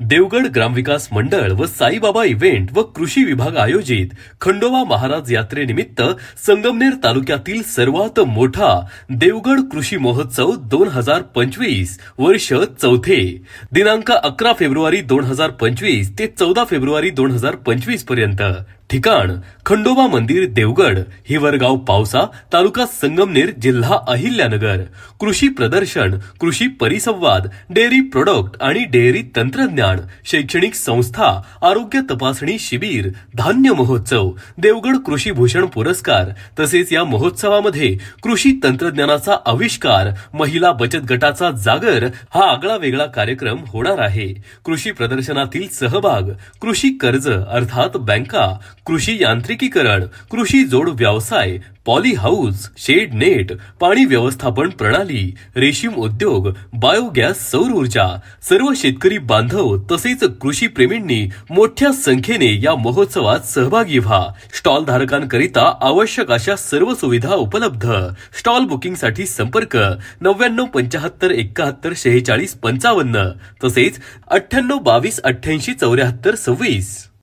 देवगड ग्रामविकास मंडळ व साईबाबा इव्हेंट व कृषी विभाग आयोजित खंडोबा महाराज यात्रेनिमित्त संगमनेर तालुक्यातील सर्वात मोठा देवगड कृषी महोत्सव दोन हजार पंचवीस वर्ष चौथे. दिनांक अकरा फेब्रुवारी दोन हजार पंचवीस ते चौदा फेब्रुवारी दोन हजार पंचवीसपर्यंत. ठिकाण खंडोबा मंदिर देवगड हिवरगाव पावसा तालुका संगमनेर जिल्हा अहिल्यानगर. कृषी प्रदर्शन कृषी परिसंवाद डेअरी प्रोडक्ट आणि डेअरी तंत्रज्ञान शैक्षणिक संस्था आरोग्य तपासणी शिबिर धान्य महोत्सव देवगड कृषी भूषण पुरस्कार तसेच या महोत्सवामध्ये कृषी तंत्रज्ञानाचा आविष्कार महिला बचत गटाचा जागर हा आगळा वेगळा कार्यक्रम होणार आहे. कृषी प्रदर्शनातील सहभाग कृषी कर्ज अर्थात बँका कृषी यांत्रिकीकरण कृषी जोड व्यवसाय पॉली हाऊस शेड नेट पाणी व्यवस्थापन प्रणाली रेशीम उद्योग बायोगॅस सौर ऊर्जा सर्व शेतकरी बांधव तसेच कृषी प्रेमींनी मोठ्या संख्येने या महोत्सवात सहभागी व्हा. स्टॉल धारकांकरिता आवश्यक अशा सर्व सुविधा उपलब्ध. स्टॉल बुकिंगसाठी संपर्क नव्याण्णव पंचाहत्तर एकाहत्तर शेहेचाळीस पंचावन्न तसेच अठ्ठ्याण्णव बावीस अठ्ठ्याऐंशी चौऱ्याहत्तर सव्वीस.